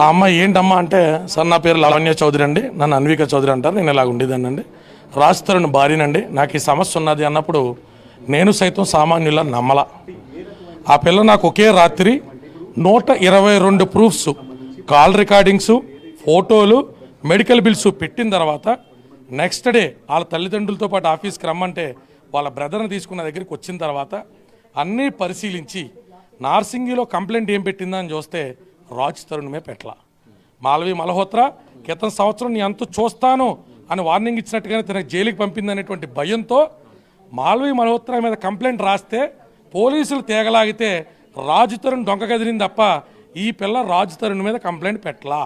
ఆ అమ్మాయి ఏంటమ్మా అంటే సార్ నా పేరు లావణ్య చౌదరి అండి. నన్ను అన్విక చౌదరి అంటారు. నేను ఇలా ఉండేదాన్ని అండి రాజుతరుని భార్యనండి. నాకు ఈ సమస్య ఉన్నది అన్నప్పుడు నేను సైతం సామాన్యుల నమ్మల. ఆ పిల్ల నాకు ఒకే రాత్రి నూట ఇరవై రెండు ప్రూఫ్స్ కాల్ రికార్డింగ్స్ ఫోటోలు మెడికల్ బిల్స్ పెట్టిన తర్వాత నెక్స్ట్ డే వాళ్ళ తల్లిదండ్రులతో పాటు ఆఫీస్కి రమ్మంటే వాళ్ళ బ్రదర్ని తీసుకున్న దగ్గరికి వచ్చిన తర్వాత అన్నీ పరిశీలించి నార్సింగిలో కంప్లైంట్ ఏం పెట్టిందా అని చూస్తే రాజ్ తరుణమే పెట్ల మాలవి మల్హోత్రా క్రితం సంవత్సరం నీ అంత చూస్తాను అని వార్నింగ్ ఇచ్చినట్టుగానే తన జైలుకి పంపిందనేటువంటి భయంతో మాల్వి మల్హోత్రా మీద కంప్లైంట్ రాస్తే పోలీసులు తేగలాగితే రాజు తరుణ్ దొంగ కదిలింది తప్ప ఈ పిల్ల రాజు తరుణ్ మీద కంప్లైంట్ పెట్టలా.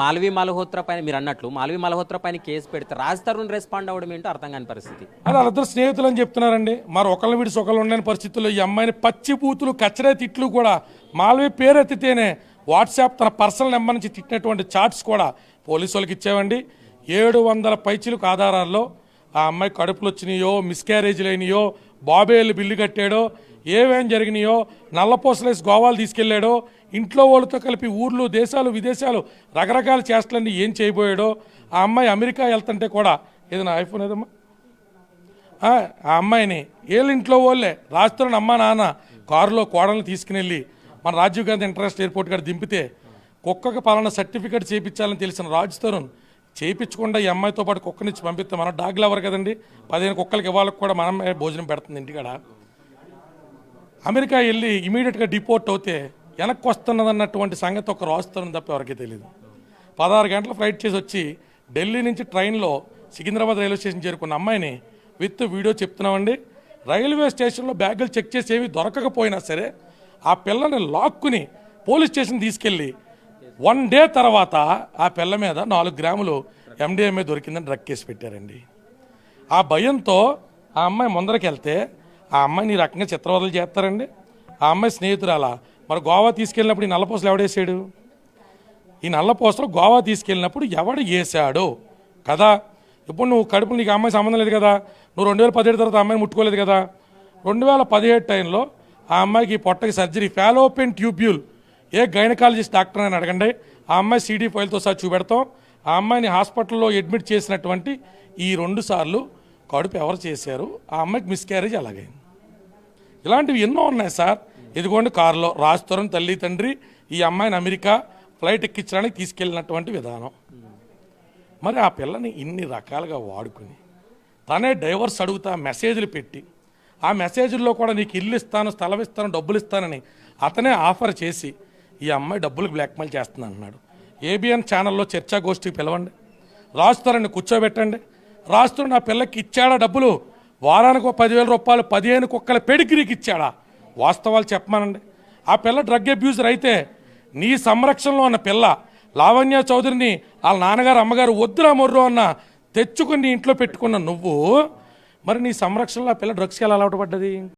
మాలవి మల్హోత్రా పైన మీరు అన్నట్లు మాలవి మల్హోత్రా పైన కేసు పెడితే రాజ్ తరుణ్ రెస్పాండ్ అవ్వడం ఏంటో అర్థం కాని పరిస్థితి. అది వాళ్ళిద్దరు స్నేహితులు అని చెప్తున్నారండి. మరి ఒకళ్ళ విడిచి ఒకళ్ళు ఉండని పరిస్థితుల్లో ఈ అమ్మాయిని పచ్చి బూతులు కచ్చరే తిట్లు కూడా మాలవి పేరు ఎత్తితేనే వాట్సాప్ తన పర్సనల్ నెంబర్ నుంచి తిట్టినటువంటి చాట్స్ కూడా పోలీసు వాళ్ళకి ఇచ్చామండి ఏడు వందల పైచిలకు ఆధారాల్లో ఆ అమ్మాయి కడుపులు వచ్చినాయో మిస్క్యారేజ్లు అయినాయో బాబేలు బిల్లు కట్టాడో ఏమేం జరిగినాయో నల్లపూసలేసి గోవాలు తీసుకెళ్ళాడో ఇంట్లో వాళ్ళతో కలిపి ఊర్లు దేశాలు విదేశాలు రకరకాల చేష్టలన్నీ ఏం చేయబోయాడో ఆ అమ్మాయి అమెరికా వెళ్తుంటే కూడా ఏదైనా ఐఫోన్ ఏదమ్మా? ఆ అమ్మాయిని వీళ్ళ ఇంట్లో వాళ్ళే రాజుతరుణ్ అమ్మ నాన్న కారులో కోడలను తీసుకుని వెళ్ళి మన రాజీవ్ గాంధీ ఇంటర్నేషనల్ ఎయిర్పోర్ట్ కాడ దింపితే కుక్కకు పలానా సర్టిఫికేట్ చేయించాలని తెలిసిన రాజ్ తరుణ్ చేయించకుండా ఈ అమ్మాయితో పాటు కుక్కనిచ్చి పంపిస్తే. మనం డాగ్ లవర్ కదండి? పదిహేను కుక్కలకి ఇవ్వాలకు కూడా మనమే భోజనం పెడుతుంది ఇంటికాడ అమెరికా వెళ్ళి ఇమీడియట్గా డిపోర్ట్ అవుతే వెనక్కి వస్తున్నదన్నటువంటి సంగతి ఒక రాజుతరుణ్ తప్ప ఎవరికి తెలియదు పదహారు గంటల ఫ్లైట్ చేసి వచ్చి ఢిల్లీ నుంచి ట్రైన్లో సికింద్రాబాద్ రైల్వే స్టేషన్ చేరుకున్న అమ్మాయిని విత్ వీడియో చెప్తున్నామండి. రైల్వే స్టేషన్లో బ్యాగులు చెక్ చేసి ఏవి దొరకకపోయినా సరే ఆ పిల్లని లాక్కుని పోలీస్ స్టేషన్ తీసుకెళ్ళి వన్ డే తర్వాత ఆ పిల్ల మీద నాలుగు గ్రాములు ఎండిఎంఏ దొరికిందని డ్రగ్ కేసు పెట్టారండి. ఆ భయంతో ఆ అమ్మాయి ముందరికి వెళ్తే ఆ అమ్మాయిని ఈ రకంగా చిత్రవదలు చేస్తారండి. ఆ అమ్మాయి స్నేహితురాల. మరి గోవా తీసుకెళ్ళినప్పుడు ఈ నల్లపూసలు ఎవడేసాడు? ఈ నల్లపూసలు గోవా తీసుకెళ్ళినప్పుడు ఎవడు వేసాడు? కదా ఇప్పుడు నువ్వు కడుపు నీకు అమ్మాయి సంబంధం లేదు కదా. నువ్వు రెండు వేల పదిహేడు తర్వాత అమ్మాయిని ముట్టుకోలేదు కదా. రెండు వేల పదిహేడు టైంలో ఆ అమ్మాయికి పొట్టకి సర్జరీ ఫాలోపెన్ ట్యూబ్యూల్ ఏ గైనకాలజిస్ట్ డాక్టర్ అని అడగండి. ఆ అమ్మాయి సీడీ ఫైల్తో సహా చూపెడతాం. ఆ అమ్మాయిని హాస్పిటల్లో అడ్మిట్ చేసినటువంటి ఈ రెండు సార్లు కడుపు ఎవరు చేశారు? ఆ అమ్మాయికి మిస్క్యారేజ్ అలాగైంది ఇలాంటివి ఎన్నో ఉన్నాయి సార్. ఇదిగోండి కారులో రాజుతరం తల్లి తండ్రి ఈ అమ్మాయిని అమెరికా ఫ్లైట్ ఎక్కించడానికి తీసుకెళ్ళినటువంటి విధానం. మరి ఆ పిల్లని ఇన్ని రకాలుగా వాడుకుని తనే డైవర్స్ అడుగుతా మెసేజ్లు పెట్టి ఆ మెసేజ్ల్లో కూడా నీకు ఇల్లు ఇస్తాను స్థలం ఇస్తాను డబ్బులు ఇస్తానని అతనే ఆఫర్ చేసి ఈ అమ్మాయి డబ్బులకు బ్లాక్మెయిల్ చేస్తుంది అంటున్నాడు ఏబిఎన్ ఛానల్లో చర్చా గోష్ఠికి పిలవండి. రాజుతారని కూర్చోబెట్టండి. రాజుతారు నా పిల్లకి ఇచ్చాడా డబ్బులు? వారానికి పదివేల రూపాయలు పదిహేను కుక్కల పెడిగిరికి ఇచ్చాడా? వాస్తవాలు చెప్పమానండి. ఆ పిల్ల డ్రగ్ అబ్యూజర్ అయితే నీ సంరక్షణలో ఉన్న పిల్ల లావణ్య చౌదరిని వాళ్ళ నాన్నగారు అమ్మగారు వద్దురా మొర్రు అన్న తెచ్చుకుని ఇంట్లో పెట్టుకున్న నువ్వు మరి నీ సంరక్షణలో ఆ పిల్ల డ్రగ్స్కి ఎలా అలవాటు పడ్డది?